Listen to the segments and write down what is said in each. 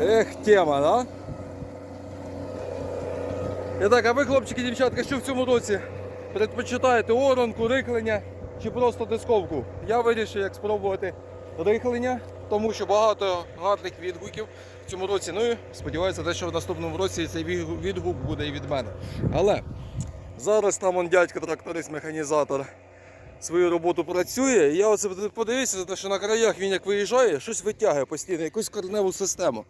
Ех, тема, да? І а ви, хлопчики дівчатка, що в цьому році предпочитаєте оранку, рихлення чи просто дисковку? Я вирішив, як спробувати рихлення, тому що багато гарних відгуків в цьому році. Ну і сподіваюся, те, що в наступному році цей відгук буде і від мене. Але зараз там он дядько тракторист, механізатор свою роботу працює. І я оце подивився, за те, що на краях він як виїжджає, щось витягує постійно, якусь кореневу систему.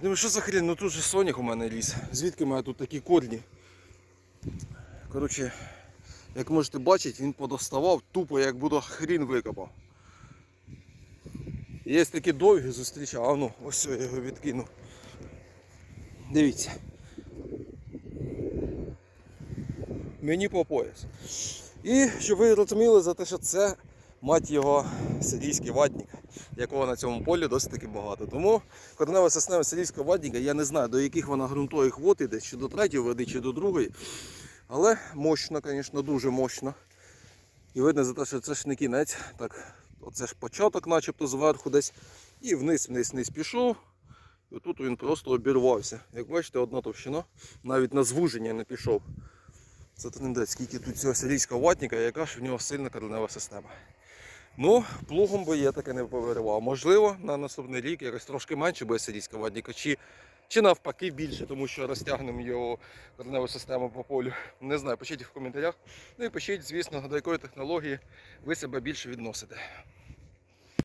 Думаю, що за хрень? Ну тут же сонях у мене ліс. Звідки в мене тут такі корні? Коротше, як можете бачити, він подоставав тупо, як будто хрін викопав. Є такі довгі зустрічав, а ну, ось я його відкинув. Дивіться. Мені по пояс. І щоб ви розуміли за те, що це мать його сирійський ватник, якого на цьому полі досить таки багато. Тому коренева система сирійського ватника, я не знаю до яких вона ґрунтових вод іде, чи до третьої води, чи до другої. Але мощно, звісно, дуже мощно. І видно за те, що це ж не кінець. Так, оце ж початок, начебто зверху десь. І вниз, вниз, вниз пішов. І тут він просто обірвався. Як бачите, одна товщина навіть на звуження не пішов. Це трендець, скільки тут цього сирійського ватника, яка ж в нього сильна коренева система. Ну, плугом би я таке не повиривав. Можливо, на наступний рік якось трошки менше буде сирійського ватника, чи, чи навпаки більше, тому що розтягнемо його кореневу систему по полю. Не знаю, пишіть в коментарях. Ну і пишіть, звісно, до якої технології ви себе більше відносите.